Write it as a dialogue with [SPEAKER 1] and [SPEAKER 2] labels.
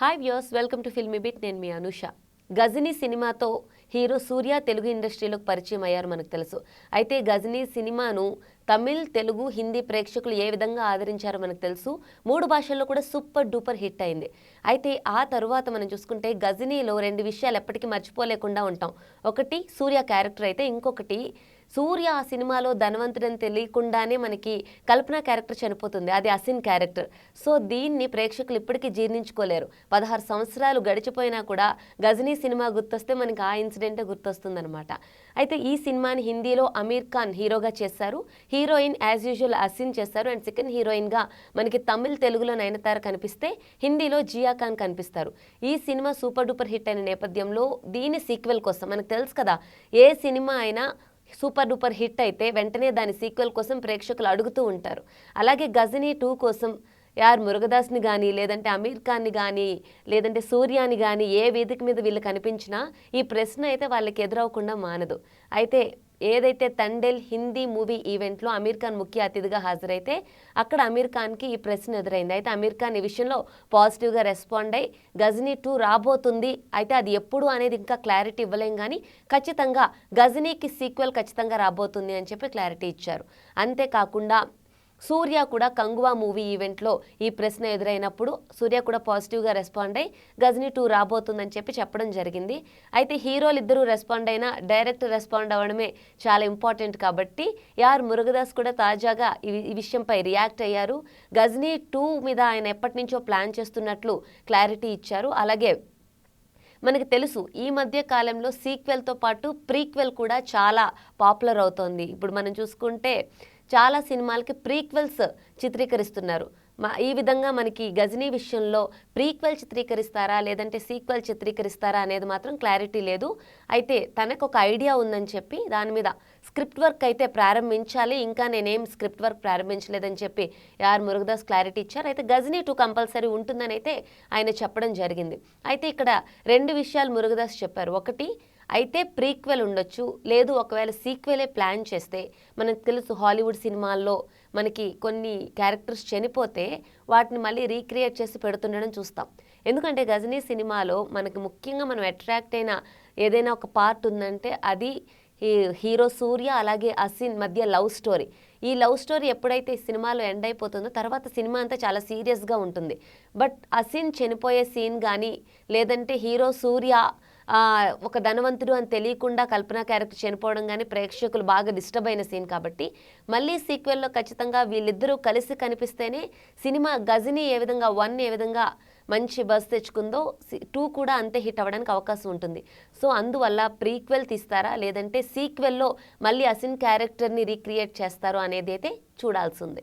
[SPEAKER 1] Hi views welcome to filmy bit నేను మీ అనుష. గజనీ సినిమాతో హీరో సూర్య తెలుగు ఇండస్ట్రీలోకి పరిచయం అయ్యారు మనకు తెలుసు. అయితే గజనీ సినిమాను తమిళ్ తెలుగు హిందీ ప్రేక్షకులు ఏ విధంగా ఆదరించారో మనకు తెలుసు. మూడు భాషల్లో కూడా సూపర్ డూపర్ హిట్ అయింది. అయితే ఆ తరువాత మనం చూసుకుంటే గజనీలో రెండు విషయాలు ఎప్పటికీ మర్చిపోలేకుండా ఉంటాం. ఒకటి సూర్య క్యారెక్టర్ అయితే ఇంకొకటి సూర్య ఆ సినిమాలో ధనవంతుడని తెలియకుండానే మనకి కల్పన క్యారెక్టర్ చనిపోతుంది. అది అసిన్ క్యారెక్టర్. సో దీన్ని ప్రేక్షకులు ఇప్పటికీ జీర్ణించుకోలేరు. పదహారు సంవత్సరాలు గడిచిపోయినా కూడా గజనీ సినిమా గుర్తొస్తే మనకి ఆ ఇన్సిడెంటే గుర్తొస్తుందనమాట అయితే ఈ సినిమాని హిందీలో అమీర్ ఖాన్ హీరోగా చేశారు. హీరోయిన్ యాజ్ యూజువల్ అసిన్ చేశారు. అండ్ సెకండ్ హీరోయిన్గా మనకి తమిళ్ తెలుగులో నయనతార కనిపిస్తే హిందీలో జియా ఖాన్ కనిపిస్తారు. ఈ సినిమా సూపర్ డూపర్ హిట్ అయిన నేపథ్యంలో దీని సీక్వెల్ కోసం మనకు తెలుసు కదా ఏ సినిమా అయినా సూపర్ డూపర్ హిట్ అయితే వెంటనే దాని సీక్వెల్ కోసం ప్రేక్షకులు అడుగుతూ ఉంటారు. అలాగే గజనీ టూ కోసం యార్ మురుగదాస్ని కానీ లేదంటే అమీర్ ఖాన్ని కానీ లేదంటే సూర్యాని కానీ ఏ వేదిక మీద వీళ్ళు కనిపించినా ఈ ప్రశ్న అయితే వాళ్ళకి ఎదురవకుండా మానదు. అయితే ఏదైతే తండేల్ హిందీ మూవీ ఈవెంట్లో అమీర్ ఖాన్ ముఖ్య అతిథిగా హాజరైతే అక్కడ అమీర్ ఖాన్కి ఈ ప్రశ్న ఎదురైంది. అయితే అమీర్ ఖాన్ ఈ విషయంలో పాజిటివ్గా రెస్పాండ్ అయ్యి గజనీ టూ రాబోతుంది. అయితే అది ఎప్పుడు అనేది ఇంకా క్లారిటీ ఇవ్వలేం కానీ ఖచ్చితంగా గజనీకి సీక్వెల్ ఖచ్చితంగా రాబోతుంది అని చెప్పి క్లారిటీ ఇచ్చారు. అంతేకాకుండా సూర్య కూడా కంగువా మూవీ ఈవెంట్లో ఈ ప్రశ్న ఎదురైనప్పుడు సూర్య కూడా పాజిటివ్గా రెస్పాండ్ అయ్యి గజనీ టూ రాబోతుందని చెప్పి చెప్పడం జరిగింది. అయితే హీరోలు ఇద్దరు రెస్పాండ్ అయినా డైరెక్ట్ రెస్పాండ్ అవ్వడమే చాలా ఇంపార్టెంట్ కాబట్టి యార్ మురుగదాస్ కూడా తాజాగా ఈ ఈ విషయంపై రియాక్ట్ అయ్యారు. గజనీ టూ మీద ఆయన ఎప్పటి నుంచో ప్లాన్ చేస్తున్నట్లు క్లారిటీ ఇచ్చారు. అలాగే మనకి తెలుసు ఈ మధ్య కాలంలో సీక్వెల్తో పాటు ప్రీక్వెల్ కూడా చాలా పాపులర్ అవుతోంది. ఇప్పుడు మనం చూసుకుంటే చాలా సినిమాలకి ప్రీక్వెల్స్ చిత్రీకరిస్తున్నారు. ఈ విధంగా మనకి గజనీ విషయంలో ప్రీక్వెల్ చిత్రీకరిస్తారా? లేదంటే సీక్వెల్ చిత్రీకరిస్తారా అనేది మాత్రం క్లారిటీ లేదు. అయితే తనకు ఒక ఐడియా ఉందని చెప్పి దాని మీద స్క్రిప్ట్ వర్క్ అయితే ప్రారంభించాలి. ఇంకా నేనేం స్క్రిప్ట్ వర్క్ ప్రారంభించలేదని చెప్పి యార్ మురుగదాస్ క్లారిటీ ఇచ్చారు. అయితే గజనీ టూ కంపల్సరీ ఉంటుందని అయితే ఆయన చెప్పడం జరిగింది. అయితే ఇక్కడ రెండు విషయాలు మురుగదాస్ చెప్పారు. ఒకటి అయితే ప్రీక్వెల్ ఉండొచ్చు. లేదు ఒకవేళ సీక్వెలే ప్లాన్ చేస్తే మనకు తెలుసు హాలీవుడ్ సినిమాల్లో మనకి కొన్ని క్యారెక్టర్స్ చనిపోతే వాటిని మళ్ళీ రీక్రియేట్ చేసి పెడుతుండడం చూస్తాం. ఎందుకంటే గజనీ సినిమాలో మనకి ముఖ్యంగా మనం అట్రాక్ట్ అయిన ఏదైనా ఒక పార్ట్ ఉందంటే అది ఈ హీరో సూర్య అలాగే అసిన్ మధ్య లవ్ స్టోరీ. ఈ లవ్ స్టోరీ ఎప్పుడైతే ఈ సినిమాలో ఎండ్ అయిపోతుందో తర్వాత సినిమా అంతా చాలా సీరియస్గా ఉంటుంది. బట్ అసిన్ చనిపోయే సీన్ కానీ లేదంటే హీరో సూర్య ఒక ధనవంతుడు అని తెలియకుండా కల్పన క్యారెక్టర్ చనిపోవడం కానీ ప్రేక్షకులు బాగా డిస్టర్బ్ అయిన సీన్ కాబట్టి మళ్ళీ సీక్వెల్లో ఖచ్చితంగా వీళ్ళిద్దరూ కలిసి కనిపిస్తేనే సినిమా గజిని ఏ విధంగా వన్ ఏ విధంగా మంచి బస్ తెచ్చుకుందో టూ కూడా అంతే హిట్ అవ్వడానికి అవకాశం ఉంటుంది. సో అందువల్ల ప్రీక్వెల్ తీస్తారా? లేదంటే సీక్వెల్లో మళ్ళీ అసిన్ క్యారెక్టర్ని రీక్రియేట్ చేస్తారో అనేది అయితే చూడాల్సి ఉంది.